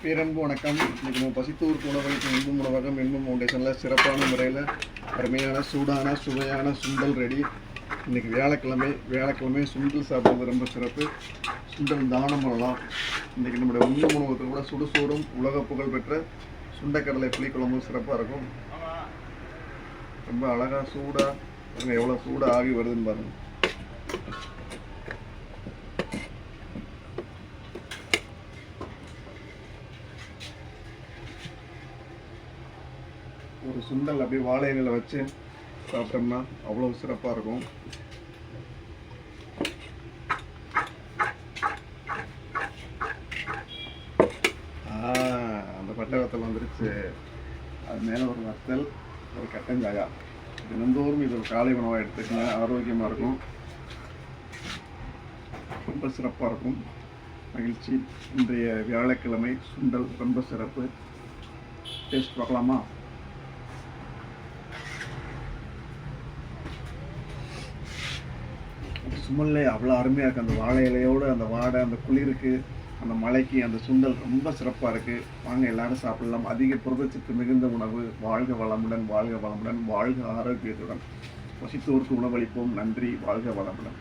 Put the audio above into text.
பேரன்பு வணக்கம். இன்றைக்கி நம்ம பசித்தூர் உணவளிக்கும் இன்பும் உணவகம் இன்பும் ஃபவுண்டேஷனில் சிறப்பான முறையில் அருமையான சூடான சுவையான சுண்டல் ரெடி இன்றைக்கி வியாழக்கிழமை வியாழக்கிழமை சுண்டல் சாப்பிட்றது ரொம்ப சிறப்பு. சுண்டல் தானம் பண்ணலாம். இன்றைக்கி நம்முடைய உண்மை உணவகத்தில் கூட சுடுசோறும் உலக புகழ் பெற்ற சுண்டைக்கடலை புளிக்குழம்பும் சிறப்பாக இருக்கும். ரொம்ப அழகாக சூடாக எவ்வளோ சூடாக ஆகி வருதுன்னு பாருங்கள் ஒரு சுண்டல் அப்படியே வாழை இலையில் வச்சு சாப்பிட்டோம்னா அவ்வளோ சிறப்பாக இருக்கும். அந்த பட்டை வத்தல் வந்துருச்சு. அது மேலே ஒரு வத்தல் ஒரு கட்டஞ்சாயா. தினந்தோறும் இது ஒரு காலை உணவாக எடுத்துக்கங்க. ஆரோக்கியமாக இருக்கும். ரொம்ப சிறப்பாக இருக்கும். மகிழ்ச்சி. இன்றைய வியாழக்கிழமை சுண்டல் ரொம்ப சிறப்பு. டேஸ்ட் பார்க்கலாமா? சுமல்லே அவ்வளோ அருமையாக இருக்குது அந்த வாழை இலையோடு அந்த வாடை அந்த குளிருக்கு அந்த மலைக்கு அந்த சுண்டல் ரொம்ப சிறப்பாக இருக்குது வாங்க எல்லாரும் சாப்பிடலாம். அதிக புரதச்சத்து மிகுந்த உணவு. வாழ்க வளமுடன் வாழ்க வளமுடன் வாழ்க ஆரோக்கியத்துடன். பசித்தோருக்கு உணவளிப்போம். நன்றி. வாழ்க வளமுடன்.